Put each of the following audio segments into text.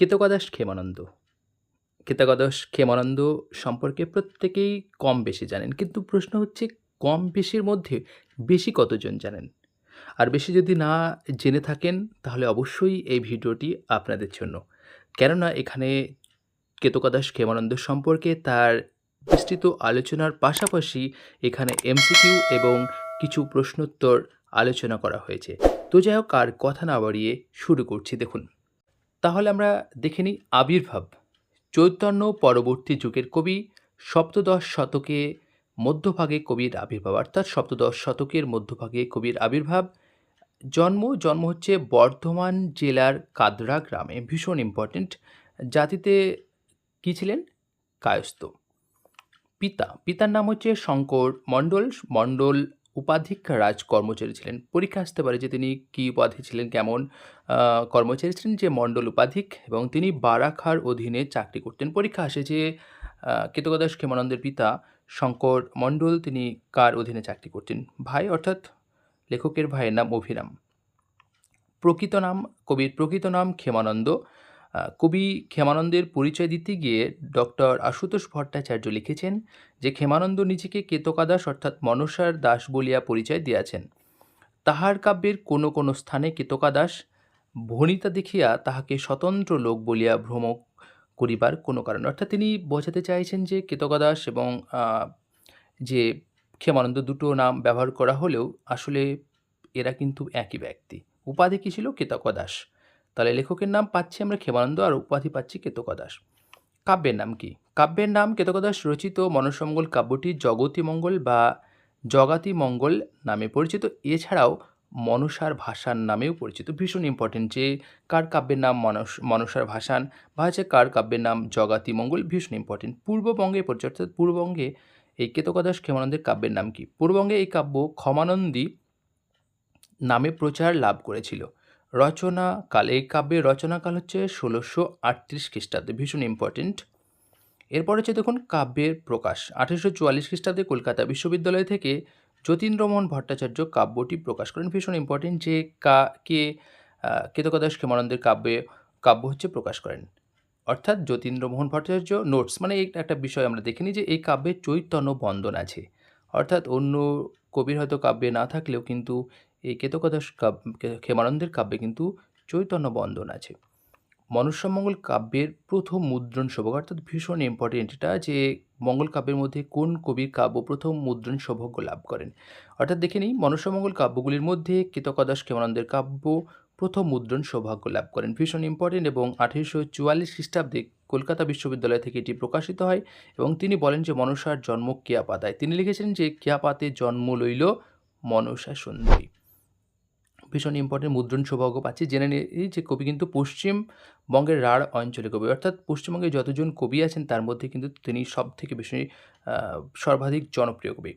কৃতকাদাস ক্ষেমানন্দ। কৃতকাদাস ক্ষেমানন্দ সম্পর্কে প্রত্যেকেই কম বেশি জানেন, কিন্তু প্রশ্ন হচ্ছে কম বেশির মধ্যে বেশি কতজন জানেন? আর বেশি যদি না জেনে থাকেন, তাহলে অবশ্যই এই ভিডিওটি আপনাদের জন্য। কেননা এখানে কেতকাদাস ক্ষেমানন্দ সম্পর্কে তার বিস্তৃত আলোচনার পাশাপাশি এখানে এমসিকিউ এবং কিছু প্রশ্নোত্তর আলোচনা করা হয়েছে। তো যাই হোক, আর কথা না বাড়িয়ে শুরু করছি, দেখুন। তাহলে আমরা দেখে নিই আবির্ভাব। চৈতন্য পরবর্তী যুগের কবি সপ্তদশ শতকে মধ্যভাগে কবির আবির্ভাব, অর্থাৎ সপ্তদশ শতকের মধ্যভাগে কবির আবির্ভাব। জন্ম জন্ম হচ্ছে বর্ধমান জেলার কাদরা গ্রামে, ভীষণ ইম্পর্টেন্ট জাতিতে কী ছিলেন? কায়স্থ। পিতা, পিতার নাম হচ্ছে শঙ্কর মণ্ডল মণ্ডল উপাধিক রাজ কর্মচারী ছিলেন। পরীক্ষা আসতে পারে যে তিনি কী উপাধি ছিলেন, কেমন কর্মচারী ছিলেন, যে মণ্ডল উপাধিক, এবং তিনি বারাখার অধীনে চাকরি করতেন। পরীক্ষা আসে যে কৃতকদাস ক্ষেমানন্দের পিতা শঙ্কর মণ্ডল তিনি কার অধীনে চাকরি করতেন? ভাই অর্থাৎ লেখকের ভাইয়ের নাম অভিরাম। প্রকৃত নাম, কবির প্রকৃত নাম ক্ষেমানন্দ। কবি ক্ষেমানন্দের পরিচয় দিতে গিয়ে ডক্টর আশুতোষ ভট্টাচার্য লিখেছেন যে ক্ষেমানন্দ নিজেকে কেতকাদাস অর্থাৎ মনসার দাস বলিয়া পরিচয় দিয়াছেন। তাহার কাব্যের কোনো কোনো স্থানে কেতকাদাস, ভণিতা দেখিয়া তাহাকে স্বতন্ত্র লোক বলিয়া ভ্রম করিবার কোনো কারণ। অর্থাৎ তিনি বোঝাতে চাইছেন যে কেতকাদাস এবং যে ক্ষেমানন্দ দুটো নাম ব্যবহার করা হলেও আসলে এরা কিন্তু একই ব্যক্তি। উপাধি কী ছিল? কেতকদাস। তাহলে লেখকের নাম পাচ্ছি আমরা ক্ষেমানন্দ আর উপাধি পাচ্ছি কেতকদাস। কাব্যের নাম কি? কাব্যের নাম কেতকদাস রচিত মনসমঙ্গল কাব্যটি জগতী মঙ্গল বা জগাতি মঙ্গল নামে পরিচিত। এছাড়াও মনসার ভাষার নামেও পরিচিত। ভীষণ ইম্পর্টেন্ট যে কার কাব্যের নাম মনস, মনসার ভাষান বা হচ্ছে কার কাব্যের নাম জগাতি মঙ্গল ভীষণ ইম্পর্টেন্ট পূর্ববঙ্গে পরিচিত অর্থাৎ পূর্ববঙ্গে এই কেতকাদাস ক্ষেমানন্দের কাব্যের নাম কি? পূর্ববঙ্গে এই কাব্য ক্ষমানন্দী নামে প্রচার লাভ করেছিল। রচনা কাল, এই কাব্যের রচনাকাল হচ্ছে ষোলোশো আটত্রিশ খ্রিস্টাব্দে, ভীষণ ইম্পর্টেন্ট এরপর হচ্ছে দেখুন কাব্যের প্রকাশ। আঠেরোশো চুয়াল্লিশ খ্রিস্টাব্দে কলকাতা বিশ্ববিদ্যালয় থেকে যতীন্দ্রমোহন ভট্টাচার্য কাব্যটি প্রকাশ করেন, ভীষণ ইম্পর্টেন্ট যে কা, কে কেতকাদাস ক্ষেমানন্দের কাব্যে কাব্য হচ্ছে প্রকাশ করেন। অর্থাৎ যতীন্দ্রমোহন ভট্টাচার্য নোটস মানে এই একটা বিষয় আমরা দেখে নিই যে এই কাব্যে চৈতন্য বন্দন আছে। অর্থাৎ অন্য কবির হয়তো কাব্যে না থাকলেও কিন্তু এই কেতকাদাস কাব্য ক্ষেমানন্দের কাব্যে কিন্তু চৈতন্য বন্দন আছে। মনুষ্যমঙ্গল কাব্যের প্রথম মুদ্রণ সৌভাগ্য অর্থাৎ ভীষণ ইম্পর্টেন্ট এটা যে মঙ্গল কাব্যের মধ্যে কোন কবির কাব্য প্রথম মুদ্রণ সৌভাগ্য লাভ করেন। অর্থাৎ দেখে নিই, মনুষ্যমঙ্গল কাব্যগুলির মধ্যে কৃতকদাস ক্ষেমানন্দের কাব্য প্রথম মুদ্রণ সৌভাগ্য লাভ করেন। ভীষণ ইম্পর্টেন্ট এবং আঠেরোশো চুয়াল্লিশ খ্রিস্টাব্দে কলকাতা বিশ্ববিদ্যালয় থেকে এটি প্রকাশিত হয় এবং তিনি বলেন যে, মনসার জন্ম কেয়াপাতায় তিনি লিখেছেন যে কেয়াপাতে জন্ম লইল মনসা সুন্দরী ভীষণ ইম্পর্টেন্ট মুদ্রণ সৌভাগ্য পাচ্ছি। জেনে নিই যে কবি কিন্তু পশ্চিমবঙ্গের রাঢ় অঞ্চলে কবি। অর্থাৎ পশ্চিমবঙ্গে যতজন কবি আছেন, তার মধ্যে কিন্তু তিনি সব থেকে বেশি সর্বাধিক জনপ্রিয় কবি।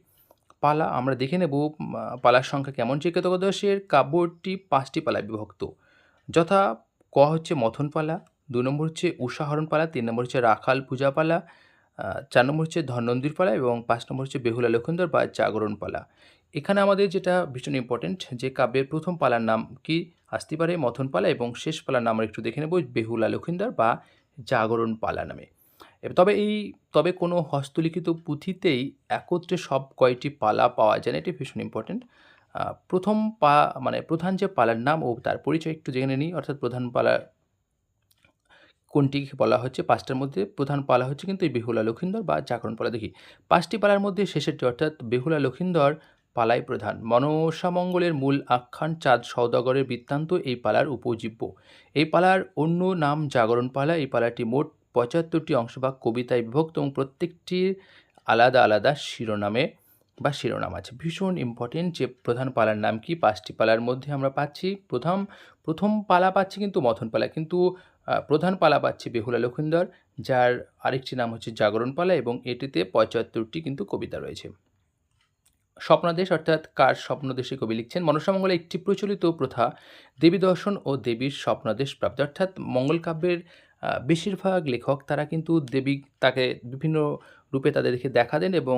পালা, আমরা দেখে নেব পালার সংখ্যা কেমন? যে কেতকদাসের কাব্যটি পাঁচটি পালায় বিভক্ত। যথা ক হচ্ছে মথন পালা, দু নম্বর হচ্ছে উষাহরণ পালা, তিন নম্বর হচ্ছে রাখাল পূজা পালা চার নম্বর হচ্ছে ধন্বন্দির পালা এবং পাঁচ নম্বর হচ্ছে বেহুলা লক্ষণদর বা জাগরণ পালা। এখানে আমাদের যেটা ভীষণ ইম্পর্টেন্ট যে কাব্যের প্রথম পালার নাম কি? আসতে পারে মথন পালা এবং শেষ পালার নাম একটু দেখে নেব, বেহুলা লক্ষিন্দর বা জাগরণ পালা নামে। তবে এই, তবে কোনো হস্তলিখিত পুঁথিতেই একত্রে সব কয়টি পালা পাওয়া যায় না, এটি ভীষণ ইম্পর্টেন্ট প্রথম পা মানে প্রধান যে পালার নাম ও তার পরিচয় একটু জেনে নিই, অর্থাৎ প্রধান পালা কোনটি বলা হচ্ছে? পাঁচটার মধ্যে প্রধান পালা হচ্ছে কিন্তু এই বেহুলা লক্ষিন্দর বা জাগরণ পালা। দেখি, পাঁচটি পালার মধ্যে শেষেরটি, অর্থাৎ বেহুলা লক্ষিন্দর পালাই প্রধান। মনসামঙ্গলের মূল আখ্যান চাঁদ সৌদাগরের বৃত্তান্ত, এই পালার উপজীব্য। এই পালার অন্য নাম জাগরণ পালা। এই পালাটি মোট পঁচাত্তরটি অংশ বা কবিতায় বিভক্ত এবং প্রত্যেকটির আলাদা আলাদা শিরোনামে বা শিরোনাম আছে। ভীষণ ইম্পর্টেন্ট যে প্রধান পালার নাম কি, পাঁচটি পালার মধ্যে আমরা পাচ্ছি। প্রথম প্রথম পালা পাচ্ছি কিন্তু মথন পালা। কিন্তু প্রধান পালা পাচ্ছি বেহুলা লক্ষিন্দর, যার আরেকটি নাম হচ্ছে জাগরণ পালা এবং এটিতে পঁচাত্তরটি কিন্তু কবিতা রয়েছে। স্বপ্নাদেশ অর্থাৎ কার স্বপ্নদেশে কবি লিখছেন? মনসামঙ্গলে একটি প্রচলিত প্রথা, দেবী দর্শন ও দেবীর স্বপ্নাদেশ প্রাপ্তি। অর্থাৎ মঙ্গল কাব্যের বেশিরভাগ লেখক তারা কিন্তু দেবী তাকে বিভিন্ন রূপে তাদেরকে দেখা দেন এবং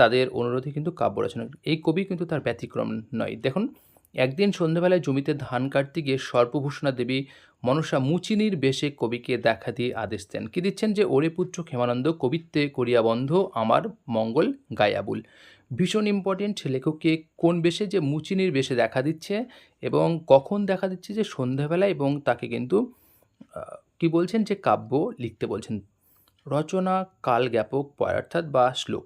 তাদের অনুরোধে কিন্তু কাব্য রচনা এই কবি কিন্তু তার ব্যতিক্রম নয়। দেখুন, একদিন সন্ধ্যেবেলায় জমিতে ধান কাটতে গিয়ে সর্পভূষণা দেবী মনসা মুচিনির বেশে কবিকে দেখা দিয়ে আদেশ দেন। কি দিচ্ছেন যে, ওরে পুত্র ক্ষেমানন্দ, কবিত্বে করিয়া বন্ধ, আমার মঙ্গল গায়াবুল। ভীষণ ইম্পর্টেন্ট লেখককে কোন বেশে যে মুচিনির বেশে দেখা দিচ্ছে এবং কখন দেখা দিচ্ছে যে সন্ধ্যাবেলা এবং তাকে কিন্তু কি বলছেন যে কাব্য লিখতে বলছেন। রচনা কাল জ্ঞাপক অর্থাৎ বা শ্লোক।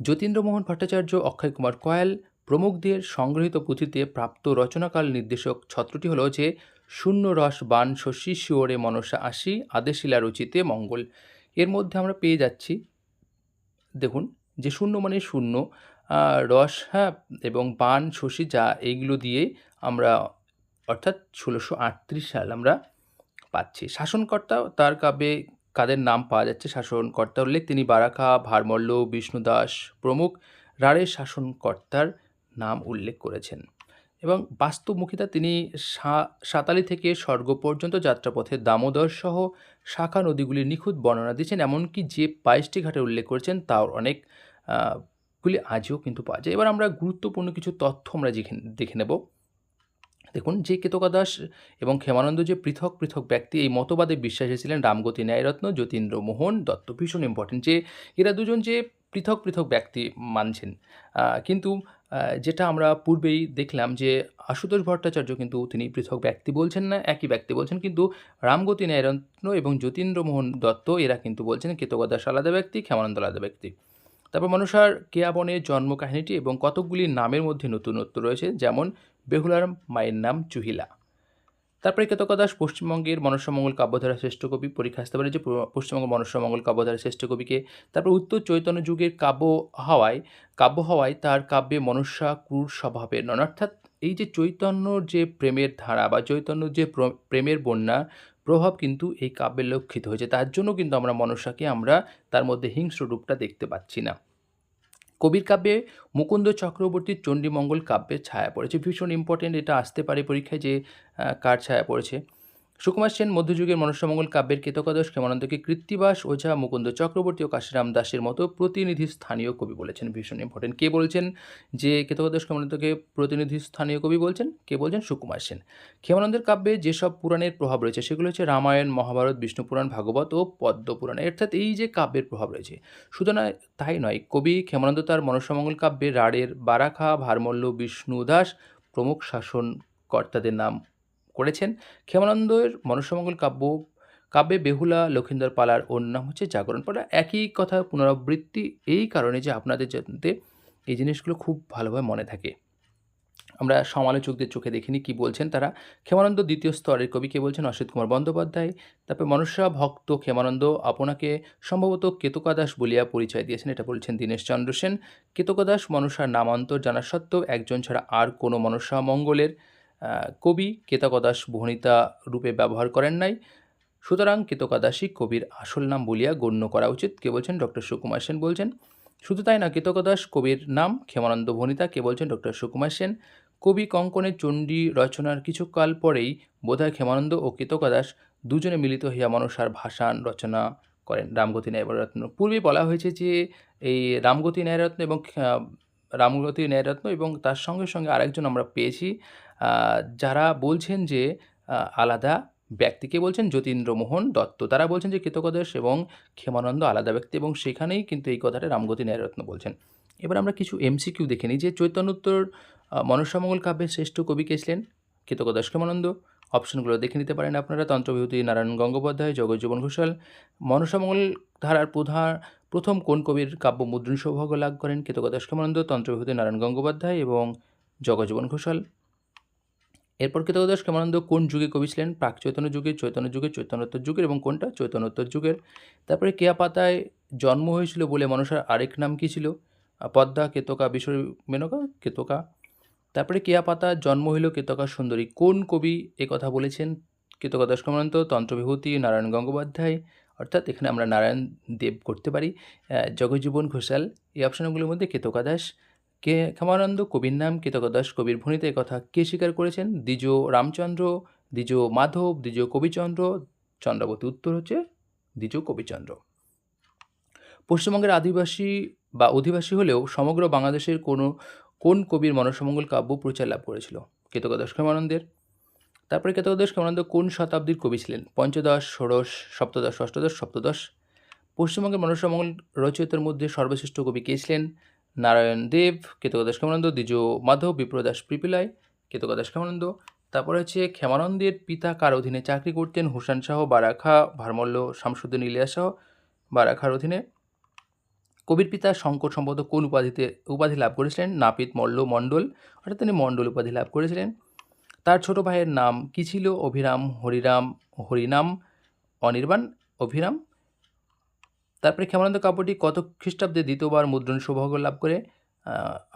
যতীন্দ্রমোহন ভট্টাচার্য, অক্ষয় কুমার কয়াল প্রমুখদের সংগৃহীত পুঁথিতে প্রাপ্ত রচনাকাল নির্দেশক ছত্রটি হলো যে, শূন্য রস বান শশী শিওরে মনসা আসি, আদেশিলা রচিতে মঙ্গল। এর মধ্যে আমরা পেয়ে যাচ্ছি। দেখুন যে শূন্য মানে শূন্য রস হ্যাঁ এবং বান, শশী, যা এইগুলো দিয়ে আমরা অর্থাৎ ষোলোশো সাল আমরা পাচ্ছি। শাসনকর্তা তার কাব্যে কাদের নাম পাওয়া যাচ্ছে? শাসনকর্তা উল্লেখ, তিনি বারাকা, ভারমল্ল বিষ্ণুদাস প্রমুখ রাঢ়ের শাসনকর্তার নাম উল্লেখ করেছেন। এবং বাস্তবমুখিতা তিনি সাতালি থেকে স্বর্গ পর্যন্ত যাত্রাপথে দামোদর সহ শাখা নদীগুলির নিখুঁত বর্ণনা দিয়েছেন, এমনকি যে বাইশটি ঘাটে উল্লেখ করেছেন তাও অনেক গুলি আজও কিন্তু পাওয়া যায়। এবার আমরা গুরুত্বপূর্ণ কিছু তথ্য আমরা দেখে- নেব। দেখুন, যে কেতকা দাস এবং ক্ষেমানন্দ যে পৃথক পৃথক ব্যক্তি, এই মতবাদে বিশ্বাসী ছিলেন রামগতি ন্যায়রত্ন, যতীন্দ্র মোহন দত্ত ভীষণ ইম্পর্টেন্ট যে এরা দুজন যে পৃথক পৃথক ব্যক্তি মানছেন। কিন্তু যেটা আমরা পূর্বেই দেখলাম যে আশুতোষ ভট্টাচার্য কিন্তু তিনি পৃথক ব্যক্তি বলছেন না, একই ব্যক্তি বলছেন, কিন্তু রামগতি ন্যায়রত্ন এবং যতীন্দ্রমোহন দত্ত এরা কিন্তু বলছেন কেতকা দাস আলাদা ব্যক্তি ক্ষেমানন্দ আলাদা ব্যক্তি। তারপর মানুষার কেয়াবনের জন্ম কাহিনীটি এবং কতকগুলি নামের মধ্যে নতুনত্ব রয়েছে, যেমন বেহুলার মায়ের নাম চুহিলা। তারপরে কেতকা দাস পশ্চিমবঙ্গের মনসামঙ্গল কাব্যধারা শ্রেষ্ঠ কবি, পরীক্ষা আসতে পারে যে পশ্চিমবঙ্গ মনসামঙ্গল কাব্যধারা শ্রেষ্ঠ কবিকে। তারপর উত্তর চৈতন্য যুগের কাব্য হওয়ায় কাব্য হওয়ায় তার কাব্যে মনুষ্যা ক্রূর স্বভাবের নন। অর্থাৎ এই যে চৈতন্যর যে প্রেমের ধারা বা চৈতন্য যে প্রেমের বন্যা, প্রভাব কিন্তু এই কাব্যে লক্ষিত হয়েছে। তার জন্য কিন্তু আমরা মনসাকে আমরা তার মধ্যে হিংস্র রূপটা দেখতে পাচ্ছি না। কবির কাব্যে মুকুন্দ চক্রবর্তীর চণ্ডীমঙ্গল কাব্যের ছায়া পড়েছে। ভীষণ ইম্পর্টেন্ট এটা আসতে পারে পরীক্ষায় যে কার ছায়া পড়েছে। সুকুমার সেন মধ্যযুগের মনসামঙ্গল কাব্যের কেতকাদশ ক্ষেমানন্দকে কৃত্তিবাস, ওঝা, মুকুন্দ চক্রবর্তী ও কাশিরাম দাসের মতো প্রতিনিধি স্থানীয় কবি বলেছেন। ভীষণ ইম্পর্টেন্ট কে বলছেন? যে কেতকাদশ ক্ষেমানন্দকে প্রতিনিধি স্থানীয় কবি বলছেন, কে বলছেন? সুকুমার সেন। ক্ষেমানন্দের কাব্যে যেসব পুরাণের প্রভাব রয়েছে, সেগুলো হচ্ছে রামায়ণ, মহাভারত, বিষ্ণু পুরাণ, ভাগবত ও পদ্ম পুরাণ। অর্থাৎ এই যে কাব্যের প্রভাব রয়েছে, শুধু নয়, তাই নয়, কবি ক্ষেমানন্দ তার মনসামঙ্গল কাব্যে রাঢ়ের বারাখা, ভারমল্ল, বিষ্ণু দাস প্রমুখ শাসনকর্তাদের নাম করেছেন। ক্ষেমানন্দের মনসামঙ্গল কাব্য, কাব্যে বেহুলা, লক্ষিন্দর পালার ওর নাম হচ্ছে জাগরণ। পালা একই কথা পুনরাবৃত্তি, এই কারণে যে আপনাদের যাতে এই জিনিসগুলো খুব ভালোভাবে মনে থাকে। আমরা সমালোচকদের চোখে দেখিনি কি বলছেন তারা। ক্ষেমানন্দ দ্বিতীয় স্তরের কবি কে বলছেন? অসিত কুমার বন্দ্যোপাধ্যায়। তারপরে মনুষ্যা ভক্ত ক্ষেমানন্দ আপনাকে সম্ভবত কেতকাদাস বলিয়া পরিচয় দিয়েছেন, এটা বলছেন দীনেশ চন্দ্র সেন। কেতকাদাস মনসার নামান্তর জানা সত্ত্বেও একজন ছাড়া আর কোনো মনসা মঙ্গলের কবি কেতকদাস বহনিতা রূপে ব্যবহার করেন নাই। সুতরাং কেতকাদাসী কবির আসল নাম বলিয়া গণ্য করা উচিত। কে বলছেন? ডক্টর সুকুমার সেন বলছেন। শুধু তাই না, কেতকদাস কবির নাম ক্ষেমানন্দ ভনিতা কে বলছেন? ডক্টর সুকুমার সেন। কবি কঙ্কনের চণ্ডী রচনার কিছুকাল পরেই বোধহয় ক্ষেমানন্দ ও কেতকাদাস দুজনে মিলিত হইয়া মনসার ভাষান রচনা করেন। রামগতি ন্যায়রত্ন। পূর্বে বলা হয়েছে যে, এই রামগতি ন্যায়রত্ন এবং রামগতি ন্যায়রত্ন এবং তার সঙ্গে সঙ্গে আরেকজন আমরা পেয়েছি যারা বলছেন যে আলাদা ব্যক্তিকে বলছেন যতীন্দ্রমোহন দত্ত। তারা বলছেন যে কৃতকদাস এবং ক্ষেমানন্দ আলাদা ব্যক্তি এবং সেখানেই কিন্তু এই কথাটা রামগতি ন্যায়রত্ন বলছেন। এবার আমরা কিছু এমসিকিউ দেখে নিই যে চৈতন্যোত্তর মনসামঙ্গল কাব্যের শ্রেষ্ঠ কবি কে ছিলেন? কৃতকদাস ক্ষেমানন্দ। অপশনগুলো দেখে নিতে পারেন আপনারা। তন্ত্রবিভূতি নারায়ণ গঙ্গোপাধ্যায়, জগজ্জীবন ঘোষাল মনসামঙ্গল ধারার প্রধান প্রথম কোন কবির কাব্য মুদ্রণ সৌভাগ্য লাভ করেন? কৃতকদাস ক্ষেমানন্দ, তন্ত্রবিভূতি নারায়ণ গঙ্গোপাধ্যায় এবং জগজীবন ঘোষাল। এরপর কৃতকদাস ক্ষেমানন্দ কোন যুগে কবি ছিলেন? প্রাক চৈতন্য যুগে চৈতন্য যুগে চৈতন্যোত্তর যুগের এবং কোনটা? চৈতন্যোত্তর যুগের। তারপরে কেয়া পাতায় জন্ম হয়েছিল বলে মানুষের আরেক নাম কী ছিল? পদ্মা, কেতকা বিশ্বর মেনকা, কেতকা। তারপরে কেয়া পাতা জন্ম হইল কেতকা সুন্দরী। কোন কবি কথা বলেছেন? কেতকাদাস কমন্ত তন্ত্রবিভূতি, নারায়ণ গঙ্গোপাধ্যায় অর্থাৎ এখানে আমরা নারায়ণ দেব করতে পারি। জগজীবন ঘোষাল, এই অপশনগুলোর মধ্যে কেতকাদাস কে ক্ষমানন্দ, কবির নাম কেতকাদাস কবির ভূমিতে কথা কে স্বীকার করেছেন? দ্বিজ রামচন্দ্র, দ্বিজ মাধব, দ্বিজ কবিচন্দ্র, চন্দ্রাবতী উত্তর হচ্ছে দ্বিজ কবিচন্দ্র। পশ্চিমবঙ্গের আদিবাসী বা অধিবাসী হলেও সমগ্র বাংলাদেশের কোনো, কোন কবির মনসমঙ্গল কাব্য প্রচার লাভ করেছিল? কেতকাদাস ক্ষেমানন্দের তারপরে কেতকদাস ক্ষেমানন্দ কোন শতাব্দীর কবি ছিলেন? পঞ্চদশ, ষোড়শ, সপ্তদশ, অষ্টদশ, সপ্তদশ। পশ্চিমবঙ্গের মনসামঙ্গল রচয়িতার মধ্যে সর্বশ্রেষ্ঠ কবি কে ছিলেন? নারায়ণ দেব কেতকদাস ক্ষেমানন্দ দ্বিজ মাধব বিপ্রদাস পিপিলাই কেতকদাস ক্ষেমানন্দ তারপরে হচ্ছে ক্ষেমানন্দের পিতা কার অধীনে চাকরি করতেন? হুসান শাহ, বারাখা, ভারমল্ল, শামসুদ্দিন ইলিয়া শাহ, বারাখার অধীনে। কবির পিতা শঙ্কর সম্ভবত কোন উপাধিতে, উপাধি লাভ করেছিলেন? নাপিত মল্ল মণ্ডল, অর্থাৎ তিনি মণ্ডল উপাধি লাভ করেছিলেন। তার ছোট ভাইয়ের নাম কী ছিল? অভিরাম, হরিরাম, হরিনাম, অনির্বাণ, অভিরাম। তারপরে ক্ষেমানন্দ কাব্যটি কত খ্রিস্টাব্দে দ্বিতীয়বার মুদ্রণ সৌভাগ্য লাভ করে?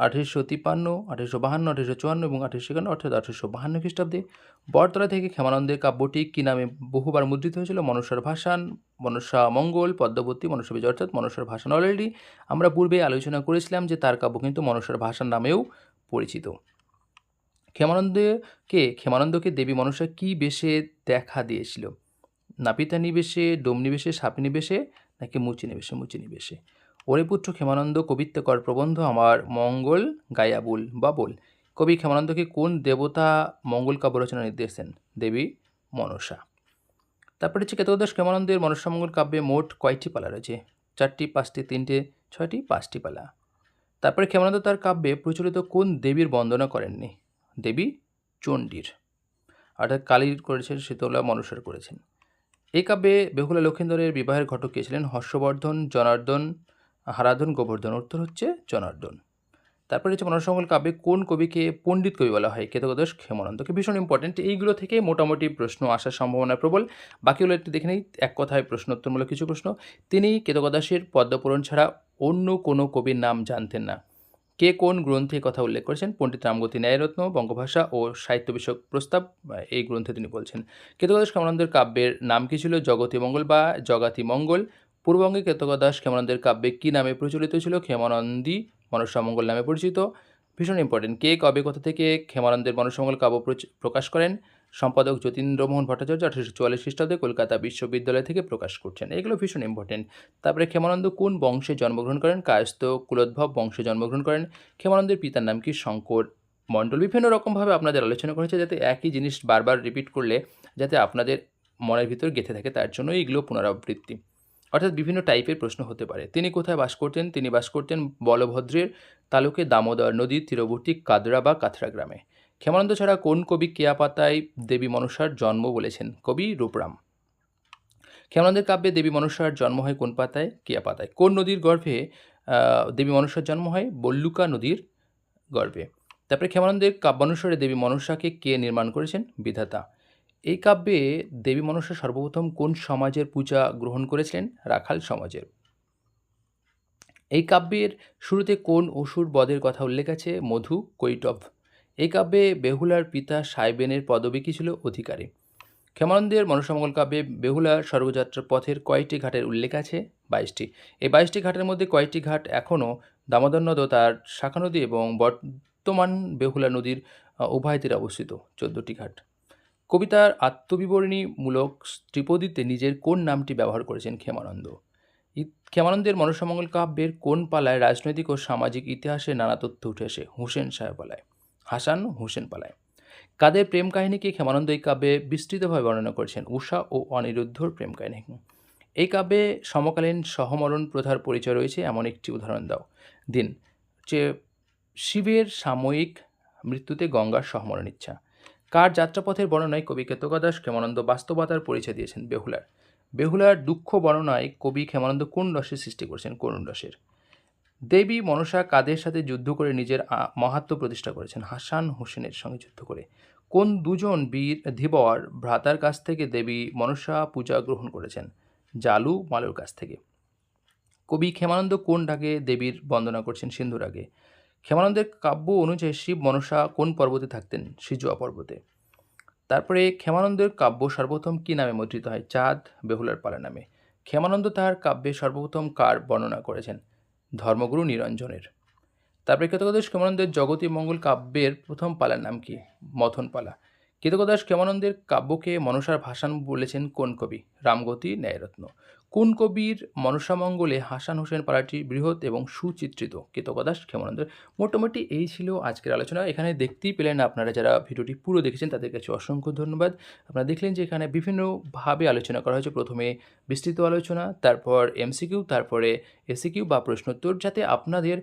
আঠেরোশো তিপ্পান্ন, আঠেরোশো বাহান্ন, আঠেরোশো চুয়ান্ন এবং আঠেরোশো একান্ন, অর্থাৎ আঠেরোশো বাহান্ন খ্রিস্টাব্দে। বরতলা থেকে ক্ষেমানন্দের কাব্যটি কী নামে বহুবার মুদ্রিত হয়েছিল? মনসার ভাষান মনসা মঙ্গল, পদ্মবতী, মনসা বিজয়, অর্থাৎ মনসার ভাষান অলরেডি। আমরা পূর্বে আলোচনা করেছিলাম যে তার কাব্য কিন্তু মনসার ভাষার নামেও পরিচিত। ক্ষেমানন্দকে ক্ষেমানন্দকে দেবী মনসা কী বেশে দেখা দিয়েছিল? নিবেশে, ডোম নিবেশে, সাপি নিবেশে, নাকি মুচি নিবেশে মুচি নিবেশে? ওরে পুত্র ক্ষেমানন্দ কবিত্বকর প্রবন্ধ আমার মঙ্গল গায়াবুল বা বল। কবি ক্ষেমানন্দকে কোন দেবতা মঙ্গল কাব্য রচনা নির্দেশ দেন? দেবী মনসা। তারপরে হচ্ছে কেতদাস ক্ষেমানন্দের মনসামঙ্গল কাব্যে মোট কয়টি পালা রয়েছে? চারটি, পাঁচটি, তিনটে, ছয়টি, পাঁচটি পালা। তারপরে ক্ষেমানন্দ তার কাব্যে প্রচলিত কোন দেবীর বন্দনা করেননি? দেবী চণ্ডীর। অর্থাৎ কালীর করেছেন, শীতলা মনসার করেছেন। এই কাব্যে বেহুলা লক্ষিন্দরের বিবাহের ঘটক ছিলেন? হর্ষবর্ধন, জনার্দন, হারাধন, গোবর্ধন। উত্তর হচ্ছে জনার্দন। তারপরে হচ্ছে মনসমঙ্গল কাব্যে কোন কবিকে পণ্ডিত কবি বলা হয়? কেতকদাস ক্ষেমানন্দকে ভীষণ ইম্পর্টেন্ট এইগুলো থেকে মোটামুটি প্রশ্ন আসার সম্ভাবনা প্রবল। বাকিগুলো একটু দেখে নেই, এক কথায় প্রশ্নোত্তরমূলক কিছু প্রশ্ন। তিনি কেতকদাসের পদ্মপূরণ ছাড়া অন্য কোনো কবির নাম জানতেন না। কে কোন গ্রন্থে কথা উল্লেখ করেছেন? পণ্ডিত রামগতি ন্যায়রত্ন, বঙ্গভাষা ও সাহিত্য বিষয়ক প্রস্তাব এই গ্রন্থে তিনি বলছেন, কেতকদাস ক্ষেমানন্দের কাব্যের নাম কি ছিল? জগতী মঙ্গল বা জগাতি মঙ্গল? পূর্ববঙ্গে কেতকদাস ক্ষেমানন্দের কাব্যে কী নামে প্রচলিত ছিল? ক্ষেমানন্দী মনসামঙ্গল নামে পরিচিত। ভীষণ ইম্পর্টেন্ট কে, কবে, কোথা থেকে ক্ষেমানন্দের মনসামঙ্গল কাব্য প্রকাশ করেন? সম্পাদক যতীন্দ্রমোহন ভট্টাচার্য আঠারোশো চুয়াল্লিশ খ্রিস্টাব্দে কলকাতা বিশ্ববিদ্যালয় থেকে প্রকাশ করছেন। এগুলো ভীষণ ইম্পর্টেন্ট তারপরে ক্ষেমানন্দ কোন বংশে জন্মগ্রহণ করেন? কায়স্থ কুলোদ্ভব বংশে জন্মগ্রহণ করেন। ক্ষেমানন্দের পিতার নাম কি? শঙ্কর মণ্ডল। বিভিন্ন রকমভাবে আপনাদের আলোচনা করেছে যাতে একই জিনিস বারবার রিপিট করলে যাতে আপনাদের মনের ভিতর গেঁথে থাকে, তার জন্য এইগুলো পুনরাবৃত্তি। অর্থাৎ বিভিন্ন টাইপের প্রশ্ন হতে পারে। তিনি কোথায় বাস করতেন? তিনি বাস করতেন বলভদ্রের তালুকে দামোদর নদীর তীরবর্তী কাদরা বা কাথরা গ্রামে। ক্ষেমানন্দ ছাড়া কোন কবি কেয়াপাতায় দেবী মনসার জন্ম বলেছেন? কবি রূপরাম। ক্ষেমানন্দের কাব্যে দেবী মনসার জন্ম হয় কোন পাতায়? কেয়াপাতায়। কোন নদীর গর্ভে দেবী মনসার জন্ম হয়? বল্লুকা নদীর গর্ভে। তারপরে ক্ষেমানন্দের কাব্যানুসারে দেবী মনসাকে কে নির্মাণ করেছেন? বিধাতা। এই কাব্যে দেবী মনসা সর্বপ্রথম কোন সমাজের পূজা গ্রহণ করেছিলেন? রাখাল সমাজের। এই কাব্যের শুরুতে কোন অসুর বদের কথা উল্লেখ আছে? মধু কৈটভ এই কাব্যে বেহুলার পিতা সাইবেনের পদবী কি ছিল? অধিকারী। ক্ষেমানন্দের মনসমঙ্গল কাব্যে বেহুলার স্বর্গযাত্রার পথের কয়েকটি ঘাটের উল্লেখ আছে? বাইশটি। এই বাইশটি ঘাটের মধ্যে কয়েকটি ঘাট এখনও দামোদর নদ তার শাখা নদী এবং বর্তমান বেহুলা নদীর উভয় তীরে অবস্থিত? চোদ্দটি ঘাট। কবিতার আত্মবিবরণীমূলক ত্রিপদীতে নিজের কোন নামটি ব্যবহার করেছেন ক্ষেমানন্দ? ক্ষেমানন্দের মনসমঙ্গল কাব্যের কোন পালায় রাজনৈতিক ও সামাজিক ইতিহাসে নানা তথ্য উঠে আসে? হুসেন সাহেব পালায় হাসান হুসেন পালায়। কাদের প্রেম কাহিনীকে ক্ষেমানন্দ এই কাব্যে বিস্তৃতভাবে বর্ণনা করেছেন উষা ও অনিরুদ্ধর প্রেম কাহিনী। এই কাব্যে সমকালীন সহমরণ প্রথার পরিচয় রয়েছে, এমন একটি উদাহরণ দাও। দিন, যে শিবের সাময়িক মৃত্যুতে গঙ্গার সহমরণ ইচ্ছা। কার যাত্রাপথের বর্ণনায় কবি কেতকাদাস ক্ষেমানন্দ বাস্তবতার পরিচয় দিয়েছেন বেহুলার। বেহুলার দুঃখ বর্ণনায় কবি ক্ষেমানন্দ কোন রসের সৃষ্টি করেছেন? করুণ রসের। দেবী মনসা কাদের সাথে যুদ্ধ করে নিজের মহাত্ম প্রতিষ্ঠা করেছেন? হাসান হোসেনের সঙ্গে যুদ্ধ করে। কোন দুজন বীর ধীবর ভ্রাতার কাছ থেকে দেবী মনসা পূজা গ্রহণ করেছেন? জালু, মালুর কাছ থেকে। কবি ক্ষেমানন্দ কোন ডাকে দেবীর বন্দনা করছেন? সিন্ধুর আগে ক্ষেমানন্দের কাব্য অনুযায়ী শিব মনসা কোন পর্বতে থাকতেন? সিজুয়া পর্বতে তারপরে ক্ষেমানন্দের কাব্য সর্বপ্রথম কী নামে মুদ্রিত হয়? চাঁদ, বেহুলার পালা নামে। ক্ষেমানন্দ তাহার কাব্যে সর্বপ্রথম কার বর্ণনা করেছেন? ধর্মগুরু নিরঞ্জনের। তারপরে কৃতকদাস ক্ষেমানন্দের জগতী মঙ্গল কাব্যের প্রথম পালার নাম কি? মথন পালা কৃতকদাস ক্ষেমানন্দের কাব্যকে মনসার ভাষান বলেছেন কোন কবি? রামগতি ন্যায়রত্ন। কোন কবির মনসামঙ্গলে হাসান হোসেন পাড়াটি বৃহৎ এবং সুচিত্রিত? কৃতকদাস ক্ষেমানন্দের। মোটামুটি এই ছিল আজকের আলোচনা। এখানে দেখতেই পেলেন আপনারা যারা ভিডিওটি পুরো দেখেছেন, তাদের কাছে অসংখ্য ধন্যবাদ। আপনারা দেখলেন যে এখানে বিভিন্নভাবে আলোচনা করা হয়েছে। প্রথমে বিস্তৃত আলোচনা, তারপর এমসিকিউ, তারপরে এসিকিউ বা প্রশ্নোত্তর, যাতে আপনাদের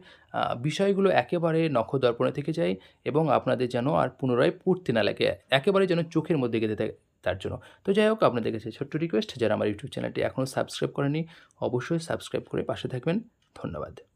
বিষয়গুলো একেবারে নখদর্পণে থেকে যায় এবং আপনাদের যেন আর পুনরায় পড়তে না লাগে। একেবারে যেন চোখের মধ্যে গেঁথে থাকে তার জন্য। তো যাই হোক, আপনাদের কাছে ছোট্ট রিকোয়েস্ট যারা আমার ইউটিউব চ্যানেলটি এখনও সাবস্ক্রাইব করেনি অবশ্যই সাবস্ক্রাইব করে পাশে থাকবেন। ধন্যবাদ।